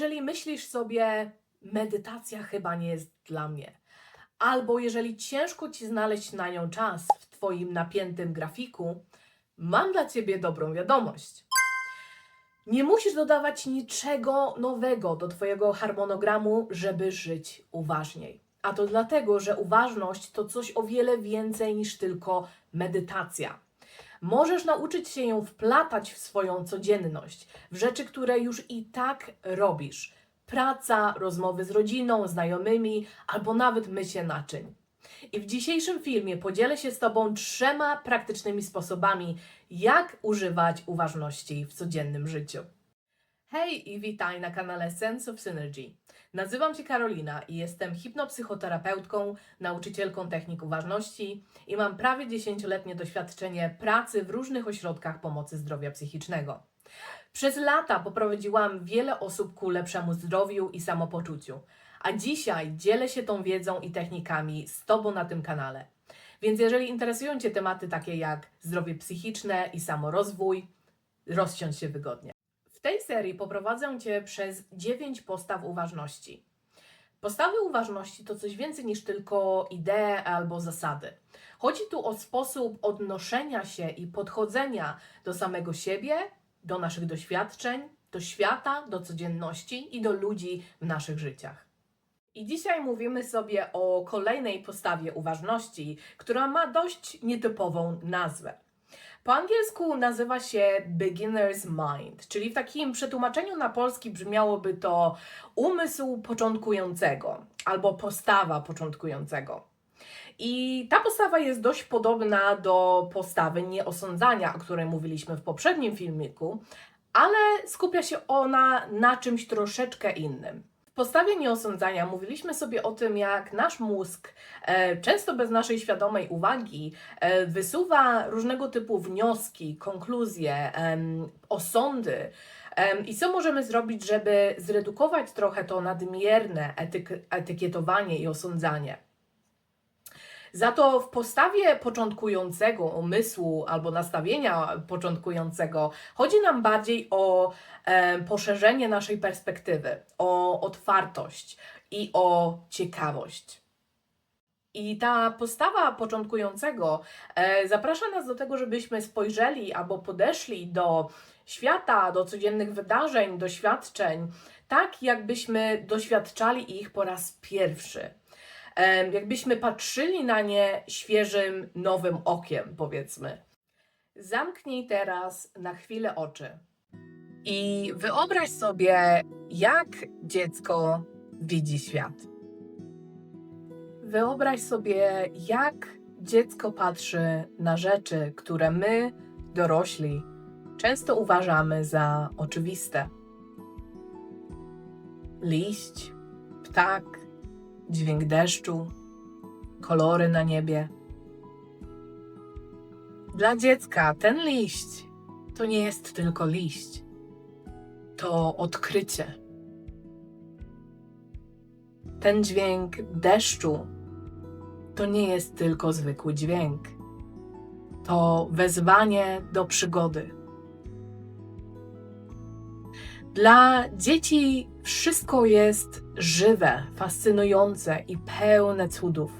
jeżeli myślisz sobie, medytacja chyba nie jest dla mnie, albo jeżeli ciężko ci znaleźć na nią czas w Twoim napiętym grafiku, mam dla Ciebie dobrą wiadomość. Nie musisz dodawać niczego nowego do Twojego harmonogramu, żeby żyć uważniej. A to dlatego, że uważność to coś o wiele więcej niż tylko medytacja. Możesz nauczyć się ją wplatać w swoją codzienność, w rzeczy, które już i tak robisz. Praca, rozmowy z rodziną, znajomymi, albo nawet mycie naczyń. I w dzisiejszym filmie podzielę się z Tobą trzema praktycznymi sposobami, jak używać uważności w codziennym życiu. Hej i witaj na kanale Sense of Synergy. Nazywam się Karolina i jestem hipnopsychoterapeutką, nauczycielką technik uważności i mam prawie 10-letnie doświadczenie pracy w różnych ośrodkach pomocy zdrowia psychicznego. Przez lata poprowadziłam wiele osób ku lepszemu zdrowiu i samopoczuciu, a dzisiaj dzielę się tą wiedzą i technikami z Tobą na tym kanale. Więc jeżeli interesują Cię tematy takie jak zdrowie psychiczne i samorozwój, rozsiądź się wygodnie. W tej serii poprowadzę Cię przez 9 postaw uważności. Postawy uważności to coś więcej niż tylko idee albo zasady. Chodzi tu o sposób odnoszenia się i podchodzenia do samego siebie, do naszych doświadczeń, do świata, do codzienności i do ludzi w naszych życiach. I dzisiaj mówimy sobie o kolejnej postawie uważności, która ma dość nietypową nazwę. Po angielsku nazywa się beginner's mind, czyli w takim przetłumaczeniu na polski brzmiałoby to umysł początkującego albo postawa początkującego. I ta postawa jest dość podobna do postawy nieosądzania, o której mówiliśmy w poprzednim filmiku, ale skupia się ona na czymś troszeczkę innym. W postawie nieosądzania mówiliśmy sobie o tym, jak nasz mózg, e, często bez naszej świadomej uwagi, e, wysuwa różnego typu wnioski, konkluzje, osądy. I co możemy zrobić, żeby zredukować trochę to nadmierne etyk- etykietowanie i osądzanie? Za to w postawie początkującego umysłu albo nastawienia początkującego chodzi nam bardziej o e, poszerzenie naszej perspektywy, o otwartość i o ciekawość. I ta postawa początkującego e, zaprasza nas do tego, żebyśmy spojrzeli albo podeszli do świata, do codziennych wydarzeń, doświadczeń, tak jakbyśmy doświadczali ich po raz pierwszy. Jakbyśmy patrzyli na nie świeżym, nowym okiem, powiedzmy. Zamknij teraz na chwilę oczy i wyobraź sobie, jak dziecko widzi świat. Wyobraź sobie, jak dziecko patrzy na rzeczy, które my, dorośli, często uważamy za oczywiste. Liść, ptak, dźwięk deszczu, kolory na niebie. Dla dziecka ten liść to nie jest tylko liść, to odkrycie. Ten dźwięk deszczu to nie jest tylko zwykły dźwięk, to wezwanie do przygody. Dla dzieci wszystko jest żywe, fascynujące i pełne cudów.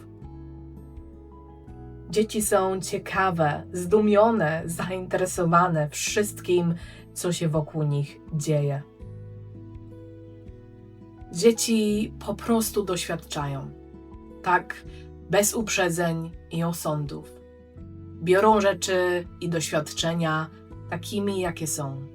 Dzieci są ciekawe, zdumione, zainteresowane wszystkim, co się wokół nich dzieje. Dzieci po prostu doświadczają, tak bez uprzedzeń i osądów. Biorą rzeczy i doświadczenia takimi, jakie są.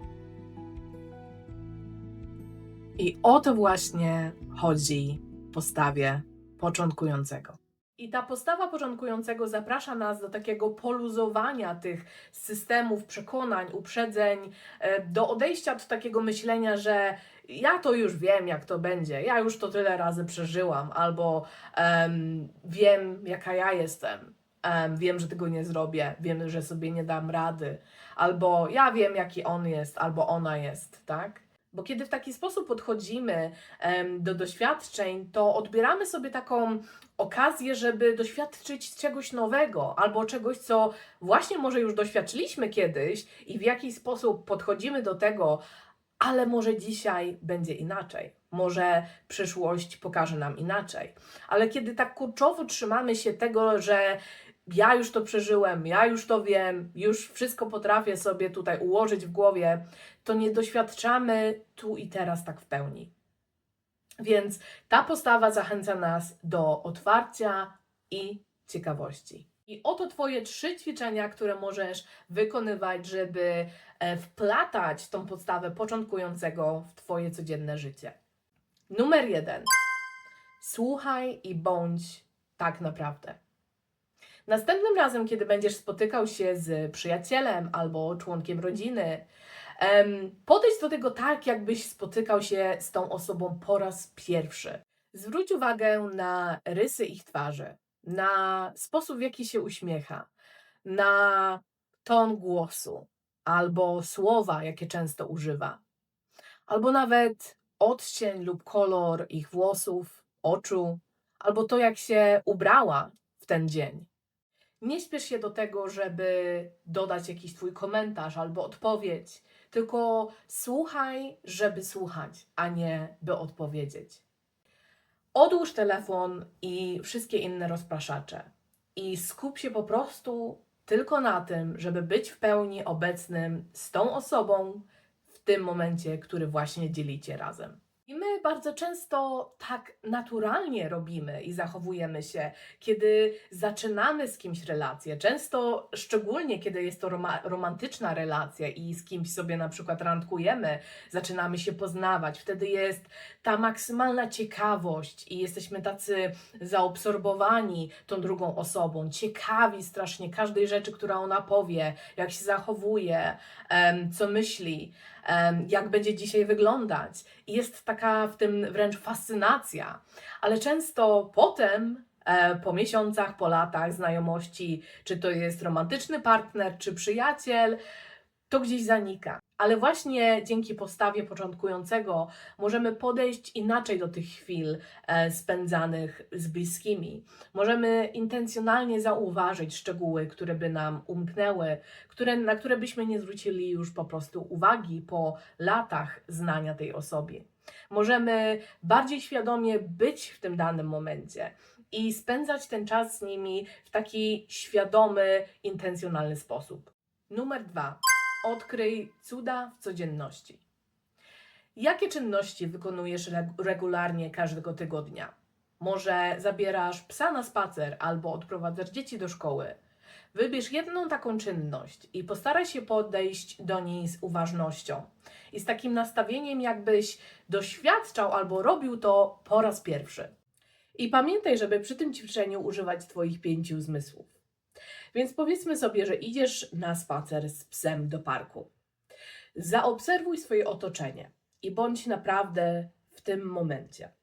I o to właśnie chodzi w postawie początkującego. I ta postawa początkującego zaprasza nas do takiego poluzowania tych systemów, przekonań, uprzedzeń, e, do odejścia od takiego myślenia, że ja to już wiem, jak to będzie, ja już to tyle razy przeżyłam, albo em, wiem, jaka ja jestem, em, wiem, że tego nie zrobię, wiem, że sobie nie dam rady, albo ja wiem, jaki on jest, albo ona jest, tak? Bo kiedy w taki sposób podchodzimy do doświadczeń, to odbieramy sobie taką okazję, żeby doświadczyć czegoś nowego albo czegoś, co właśnie może już doświadczyliśmy kiedyś i w jaki sposób podchodzimy do tego, ale może dzisiaj będzie inaczej. Może przyszłość pokaże nam inaczej. Ale kiedy tak kurczowo trzymamy się tego, że ja już to przeżyłem, ja już to wiem, już wszystko potrafię sobie tutaj ułożyć w głowie, to nie doświadczamy tu i teraz tak w pełni. Więc ta postawa zachęca nas do otwarcia i ciekawości. I oto Twoje trzy ćwiczenia, które możesz wykonywać, żeby e, wplatać tą podstawę początkującego w Twoje codzienne życie. Numer jeden. Słuchaj i bądź tak naprawdę. Następnym razem, kiedy będziesz spotykał się z przyjacielem albo członkiem rodziny, podejdź do tego tak, jakbyś spotykał się z tą osobą po raz pierwszy. Zwróć uwagę na rysy ich twarzy, na sposób, w jaki się uśmiecha, na ton głosu albo słowa, jakie często używa, albo nawet odcień lub kolor ich włosów, oczu, albo to, jak się ubrała w ten dzień. Nie śpiesz się do tego, żeby dodać jakiś Twój komentarz albo odpowiedź, tylko słuchaj, żeby słuchać, a nie by odpowiedzieć. Odłóż telefon i wszystkie inne rozpraszacze i skup się po prostu tylko na tym, żeby być w pełni obecnym z tą osobą w tym momencie, który właśnie dzielicie razem. Bardzo często tak naturalnie robimy i zachowujemy się, kiedy zaczynamy z kimś relację. Często, szczególnie kiedy jest to roma- romantyczna relacja i z kimś sobie na przykład randkujemy, zaczynamy się poznawać. Wtedy jest ta maksymalna ciekawość i jesteśmy tacy zaobsorbowani tą drugą osobą, ciekawi strasznie każdej rzeczy, która ona powie, jak się zachowuje, co myśli, jak będzie dzisiaj wyglądać. I jest taka w tym wręcz fascynacja, ale często potem, e, po miesiącach, po latach znajomości, czy to jest romantyczny partner, czy przyjaciel, to gdzieś zanika. Ale właśnie dzięki postawie początkującego możemy podejść inaczej do tych chwil e, spędzanych z bliskimi. Możemy intencjonalnie zauważyć szczegóły, które by nam umknęły, które, na które byśmy nie zwrócili już po prostu uwagi po latach znania tej osoby. Możemy bardziej świadomie być w tym danym momencie i spędzać ten czas z nimi w taki świadomy, intencjonalny sposób. Numer dwa. Odkryj cuda w codzienności. Jakie czynności wykonujesz reg- regularnie każdego tygodnia? Może zabierasz psa na spacer albo odprowadzasz dzieci do szkoły. Wybierz jedną taką czynność i postaraj się podejść do niej z uważnością i z takim nastawieniem, jakbyś doświadczał albo robił to po raz pierwszy. I pamiętaj, żeby przy tym ćwiczeniu używać Twoich pięciu zmysłów. Więc powiedzmy sobie, że idziesz na spacer z psem do parku. Zaobserwuj swoje otoczenie i bądź naprawdę w tym momencie.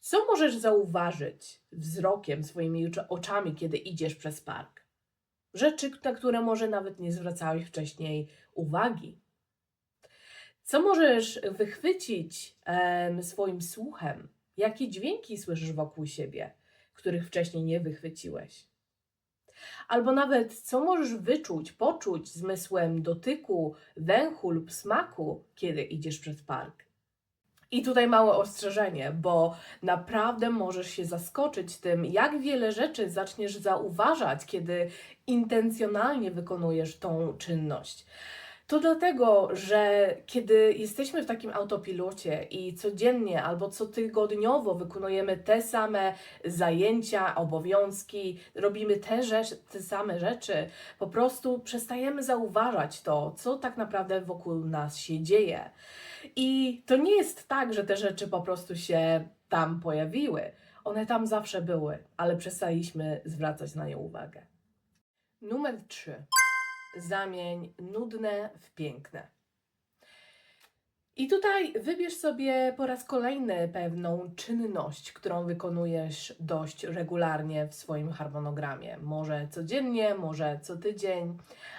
Co możesz zauważyć wzrokiem, swoimi ocz- oczami, kiedy idziesz przez park? Rzeczy, na które może nawet nie zwracałeś wcześniej uwagi. Co możesz wychwycić swoim słuchem? Jakie dźwięki słyszysz wokół siebie, których wcześniej nie wychwyciłeś? Albo nawet co możesz wyczuć, poczuć zmysłem dotyku, węchu lub smaku, kiedy idziesz przez park. I tutaj małe ostrzeżenie, bo naprawdę możesz się zaskoczyć tym, jak wiele rzeczy zaczniesz zauważać, kiedy intencjonalnie wykonujesz tą czynność. To dlatego, że kiedy jesteśmy w takim autopilocie i codziennie albo cotygodniowo wykonujemy te same zajęcia, obowiązki, robimy te, rzecz, te same rzeczy, po prostu przestajemy zauważać to, co tak naprawdę wokół nas się dzieje. I to nie jest tak, że te rzeczy po prostu się tam pojawiły. One tam zawsze były, ale przestaliśmy zwracać na nie uwagę. Numer 3. Zamień nudne w piękne. I tutaj wybierz sobie po raz kolejny pewną czynność, którą wykonujesz dość regularnie w swoim harmonogramie. Może codziennie, może co tydzień,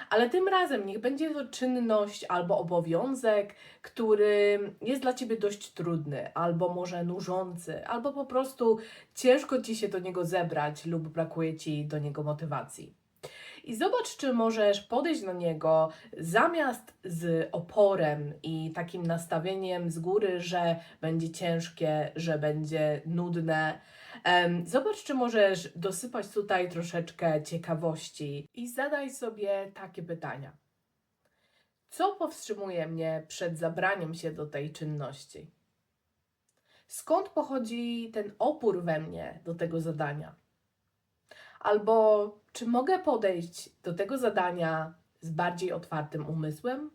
ale tym razem niech będzie to czynność albo obowiązek, który jest dla ciebie dość trudny, albo może nużący, albo po prostu ciężko ci się do niego zebrać lub brakuje ci do niego motywacji. I zobacz, czy możesz podejść do niego zamiast z oporem i takim nastawieniem z góry, że będzie ciężkie, że będzie nudne. Zobacz, czy możesz dosypać tutaj troszeczkę ciekawości i zadaj sobie takie pytania. Co powstrzymuje mnie przed zabraniem się do tej czynności? Skąd pochodzi ten opór we mnie do tego zadania? Albo czy mogę podejść do tego zadania z bardziej otwartym umysłem?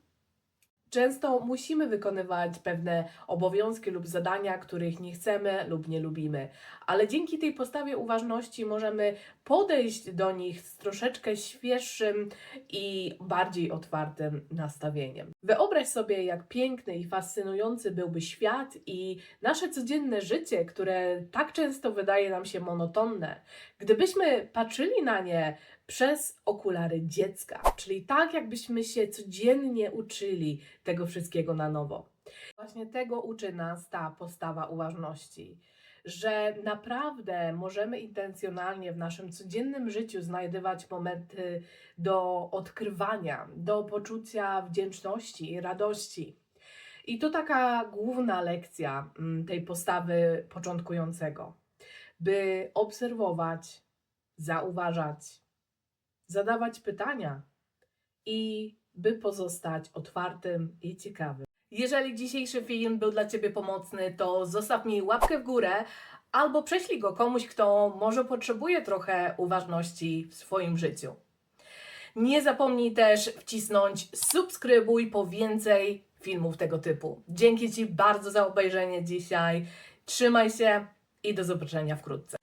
Często musimy wykonywać pewne obowiązki lub zadania, których nie chcemy lub nie lubimy, ale dzięki tej postawie uważności możemy podejść do nich z troszeczkę świeższym i bardziej otwartym nastawieniem. Wyobraź sobie, jak piękny i fascynujący byłby świat i nasze codzienne życie, które tak często wydaje nam się monotonne, gdybyśmy patrzyli na nie przez okulary dziecka, czyli tak, jakbyśmy się codziennie uczyli tego wszystkiego na nowo. Właśnie tego uczy nas ta postawa uważności, że naprawdę możemy intencjonalnie w naszym codziennym życiu znajdywać momenty do odkrywania, do poczucia wdzięczności i radości. I to taka główna lekcja mm, tej postawy początkującego, by obserwować, zauważać, zadawać pytania i by pozostać otwartym i ciekawym. Jeżeli dzisiejszy film był dla Ciebie pomocny, to zostaw mi łapkę w górę albo prześlij go komuś, kto może potrzebuje trochę uważności w swoim życiu. Nie zapomnij też wcisnąć subskrybuj po więcej filmów tego typu. Dzięki Ci bardzo za obejrzenie dzisiaj. Trzymaj się i do zobaczenia wkrótce.